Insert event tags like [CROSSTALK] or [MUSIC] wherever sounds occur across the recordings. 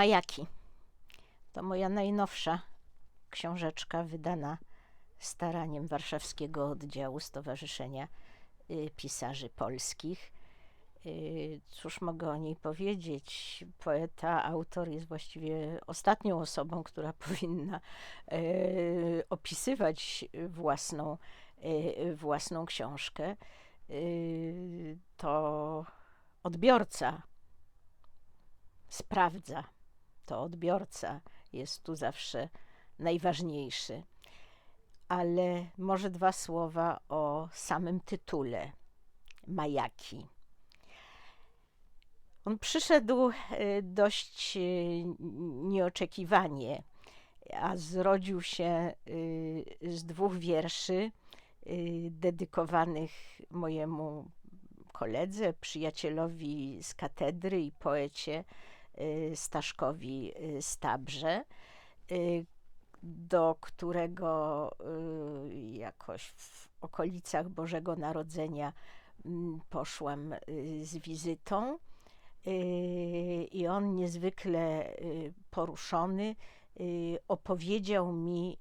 Majaki. To moja najnowsza książeczka wydana staraniem warszawskiego oddziału Stowarzyszenia y, Pisarzy Polskich. Y, Cóż mogę o niej powiedzieć? Poeta, autor jest właściwie ostatnią osobą, która [LAUGHS] powinna y, opisywać własną, własną książkę. To odbiorca sprawdza. To odbiorca jest tu zawsze najważniejszy. Ale może dwa słowa o samym tytule Majaki. On przyszedł e, dość e, nieoczekiwanie, a zrodził się e, z dwóch wierszy dedykowanych mojemu koledze, przyjacielowi z katedry i poecie Staszkowi Stabrze, do którego jakoś w okolicach Bożego Narodzenia mm, poszłam z wizytą. I on niezwykle poruszony opowiedział mi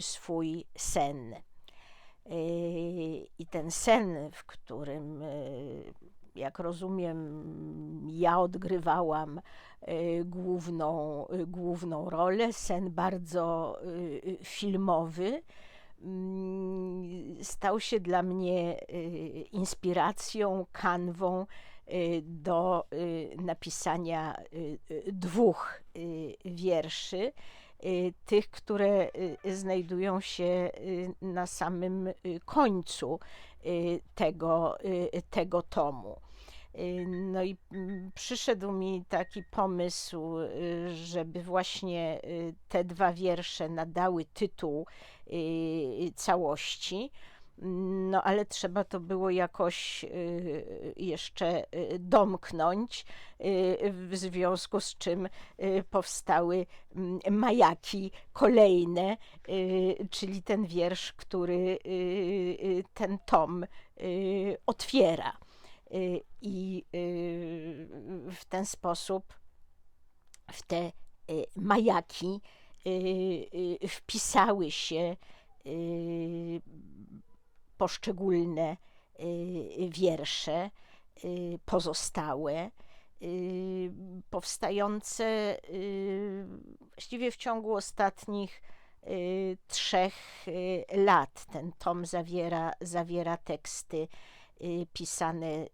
swój sen. I ten sen, w którym, jak rozumiem, ja odgrywałam główną, główną rolę, sen bardzo filmowy, stał się dla mnie inspiracją, kanwą do napisania dwóch wierszy, tych, które znajdują się na samym końcu tego, tego tomu. No i przyszedł mi taki pomysł, żeby właśnie te dwa wiersze nadały tytuł całości. No ale trzeba to było jakoś jeszcze domknąć, w związku z czym powstały majaki kolejne, czyli ten wiersz, który ten tom otwiera. I w ten sposób w te majaki wpisały się poszczególne wiersze pozostałe, powstające właściwie w ciągu ostatnich trzech lat. Ten tom zawiera, zawiera teksty pisane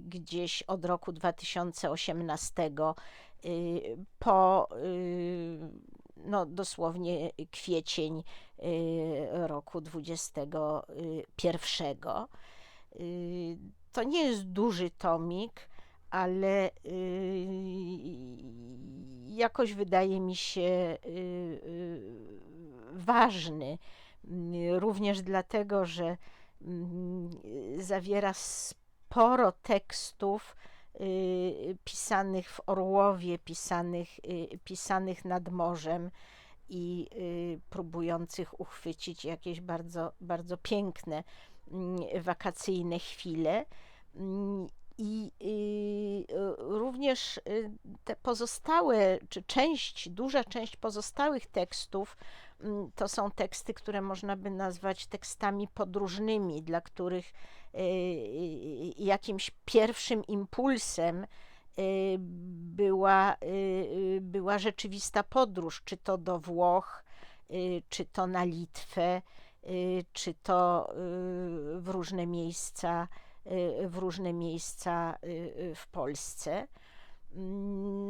gdzieś od roku 2018 po no, dosłownie kwiecień roku 2021. To nie jest duży tomik, ale jakoś wydaje mi się ważny, również dlatego, że zawiera sporo tekstów pisanych w Orłowie, pisanych, pisanych nad morzem i próbujących uchwycić jakieś bardzo, bardzo piękne wakacyjne chwile. I również te pozostałe, czy część, duża część pozostałych tekstów, to są teksty, które można by nazwać tekstami podróżnymi, dla których jakimś pierwszym impulsem była, była rzeczywista podróż, czy to do Włoch, czy to na Litwę, czy to w różne miejsca w różne miejsca w Polsce.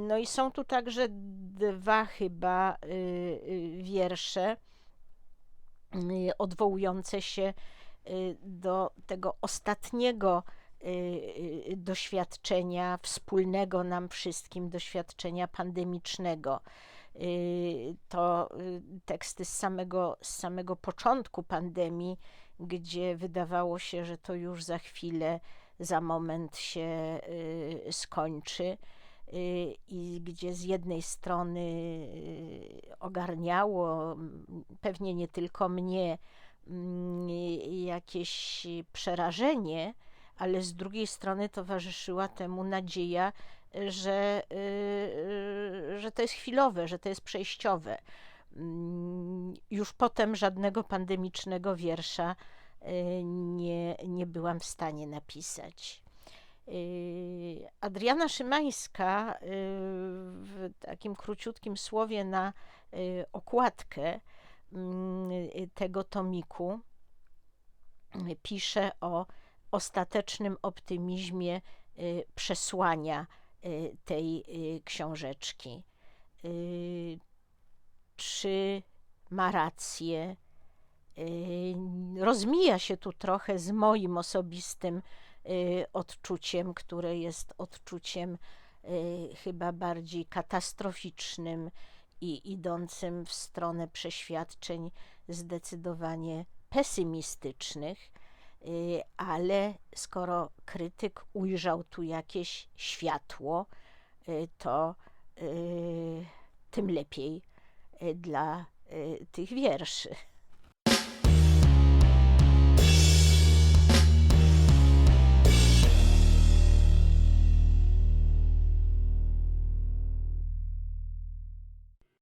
No i są tu także dwa chyba wiersze odwołujące się do tego ostatniego doświadczenia, wspólnego nam wszystkim doświadczenia pandemicznego. To teksty z samego, z samego początku pandemii, gdzie wydawało się, że to już za chwilę, za moment się skończy i gdzie z jednej strony ogarniało, pewnie nie tylko mnie, jakieś przerażenie, ale z drugiej strony towarzyszyła temu nadzieja, że, y, że to jest chwilowe, że to jest przejściowe. Mm, Już potem żadnego pandemicznego wiersza y, nie, nie byłam w stanie napisać. Y, Adriana Szymańska y, w takim króciutkim słowie na y, okładkę mm, tego tomiku pisze o ostatecznym optymizmie przesłania tej książeczki. Czy ma rację? Rozmija się tu trochę z moim osobistym odczuciem, które jest odczuciem y, chyba bardziej katastroficznym i idącym w stronę przeświadczeń zdecydowanie pesymistycznych, y, ale skoro krytyk ujrzał tu jakieś światło, y, to y, tym lepiej y, dla y, tych wierszy.